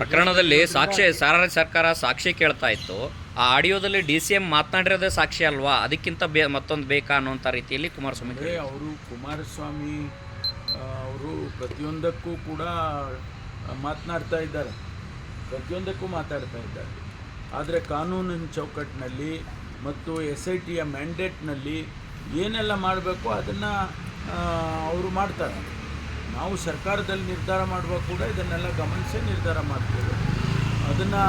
ಪ್ರಕರಣದಲ್ಲಿ ಸಾಕ್ಷಿ ಸಾರ ಸರ್ಕಾರ ಸಾಕ್ಷಿ ಕೇಳ್ತಾ ಇತ್ತು. ಆ ಆಡಿಯೋದಲ್ಲಿ ಡಿ ಸಿ ಎಂ ಮಾತನಾಡಿರೋದೇ ಸಾಕ್ಷಿ ಅಲ್ವಾ? ಅದಕ್ಕಿಂತ ಬೇ ಮತ್ತೊಂದು ಬೇಕಾ ಅನ್ನೋಂಥ ರೀತಿಯಲ್ಲಿ ಕುಮಾರಸ್ವಾಮಿ ಅವರು ಕುಮಾರಸ್ವಾಮಿ ಅವರು ಪ್ರತಿಯೊಂದಕ್ಕೂ ಕೂಡ ಮಾತನಾಡ್ತಾ ಇದ್ದಾರೆ. ಪ್ರತಿಯೊಂದಕ್ಕೂ ಮಾತಾಡ್ತಾ ಇದ್ದಾರೆ. ಆದರೆ ಕಾನೂನಿನ ಚೌಕಟ್ಟಿನಲ್ಲಿ ಮತ್ತು ಎಸ್ ಐ ಟಿಯ ಮ್ಯಾಂಡೇಟ್ನಲ್ಲಿ ಏನೆಲ್ಲ ಮಾಡಬೇಕು ಅದನ್ನು ಅವರು ಮಾಡ್ತಾರೆ. ನಾವು ಸರ್ಕಾರದಲ್ಲಿ ನಿರ್ಧಾರ ಮಾಡುವಾಗ ಕೂಡ ಇದನ್ನೆಲ್ಲ ಗಮನಿಸಿ ನಿರ್ಧಾರ ಮಾಡ್ತೇವೆ. ಅದನ್ನು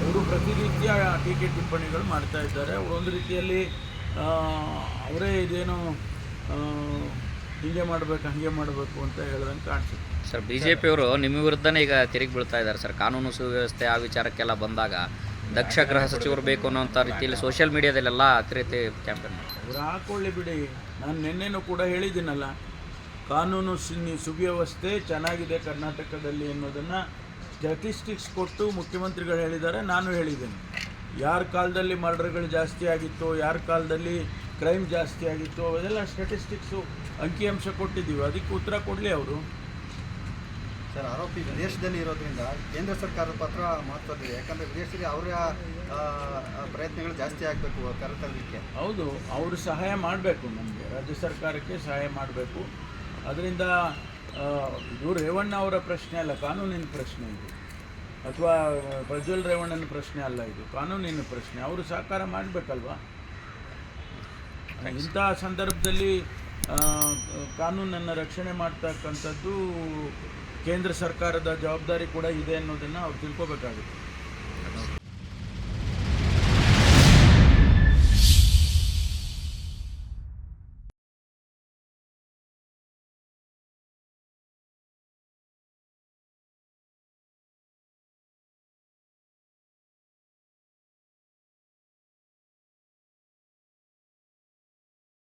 ಅವರು ಪ್ರತಿನಿತ್ಯ ಟೀಕೆ ಟಿಪ್ಪಣಿಗಳು ಮಾಡ್ತಾ ಇದ್ದಾರೆ. ಒಂದು ರೀತಿಯಲ್ಲಿ ಅವರೇ ಇದೇನು ಹೀಗೆ ಮಾಡಬೇಕು ಹಾಗೆ ಮಾಡಬೇಕು ಅಂತ ಹೇಳ್ದಂಗೆ ಕಾಣಿಸುತ್ತೆ. ಸರ್ ಬಿ ಜೆ ಪಿಯವರು ನಿಮ್ಮ ವಿರುದ್ಧನೇ ಈಗ ತಿರುಗಿ ಬೀಳ್ತಾ ಇದ್ದಾರೆ ಸರ್. ಕಾನೂನು ಸುವ್ಯವಸ್ಥೆ ಆ ವಿಚಾರಕ್ಕೆಲ್ಲ ಬಂದಾಗ ದಕ್ಷ ಗೃಹ ಸಚಿವರು ಬೇಕು ಅನ್ನೋಂಥ ರೀತಿಯಲ್ಲಿ ಸೋಷಿಯಲ್ ಮೀಡಿಯಾದಲ್ಲೆಲ್ಲ ಅತಿ ರೀತಿ ಕ್ಯಾಂಪೇನ್ ಮಾಡ್ತಾರೆ. ಅವರು ಹಾಕೊಳ್ಳಿ ಬಿಡಿ. ನಾನು ನಿನ್ನೆನೂ ಕೂಡ ಹೇಳಿದ್ದೀನಲ್ಲ ಕಾನೂನು ಸುವ್ಯವಸ್ಥೆ ಚೆನ್ನಾಗಿದೆ ಕರ್ನಾಟಕದಲ್ಲಿ ಅನ್ನೋದನ್ನು ಸ್ಟ್ಯಾಟಿಸ್ಟಿಕ್ಸ್ ಕೊಟ್ಟು ಮುಖ್ಯಮಂತ್ರಿಗಳು ಹೇಳಿದ್ದಾರೆ ನಾನು ಹೇಳಿದ್ದೇನೆ. ಯಾರ ಕಾಲದಲ್ಲಿ ಮರ್ಡರ್ಗಳು ಜಾಸ್ತಿ ಆಗಿತ್ತು ಯಾರ ಕಾಲದಲ್ಲಿ ಕ್ರೈಮ್ ಜಾಸ್ತಿ ಆಗಿತ್ತು ಅವೆಲ್ಲ ಸ್ಟ್ಯಾಟಿಸ್ಟಿಕ್ಸು ಅಂಕಿಅಂಶ ಕೊಟ್ಟಿದ್ದೀವಿ. ಅದಕ್ಕೆ ಉತ್ತರ ಕೊಡಲಿ ಅವರು. ಸರ್ ಆರೋಪಿ ವಿದೇಶದಲ್ಲಿ ಇರೋದ್ರಿಂದ ಕೇಂದ್ರ ಸರ್ಕಾರದ ಪಾತ್ರ ಮಹತ್ವದಿದೆ ಯಾಕಂದರೆ ವಿದೇಶದಲ್ಲಿ ಅವರ ಪ್ರಯತ್ನಗಳು ಜಾಸ್ತಿ ಆಗಬೇಕು ಕರೆತರಲಿಕ್ಕೆ ಹೌದು ಅವರು ಸಹಾಯ ಮಾಡಬೇಕು ನಮಗೆ. ರಾಜ್ಯ ಸರ್ಕಾರಕ್ಕೆ ಸಹಾಯ ಮಾಡಬೇಕು. ಅದರಿಂದ ಇವರು ಇದು ರೇವಣ್ಣ ಅವರ ಪ್ರಶ್ನೆ ಅಲ್ಲ ಕಾನೂನಿನ ಪ್ರಶ್ನೆ ಇದು. ಅಥವಾ ಪ್ರಜ್ವಲ್ ರೇವಣ್ಣನ ಪ್ರಶ್ನೆ ಅಲ್ಲ ಇದು ಕಾನೂನಿನ ಪ್ರಶ್ನೆ. ಅವರು ಸಹಕಾರ ಮಾಡಬೇಕಲ್ವಾ? ಇಂಥ ಸಂದರ್ಭದಲ್ಲಿ ಕಾನೂನನ್ನು ರಕ್ಷಣೆ ಮಾಡ್ತಕ್ಕಂಥದ್ದು ಕೇಂದ್ರ ಸರ್ಕಾರದ ಜವಾಬ್ದಾರಿ ಕೂಡ ಇದೆ ಅನ್ನೋದನ್ನು ಅವ್ರು ತಿಳ್ಕೊಬೇಕಾಗುತ್ತೆ.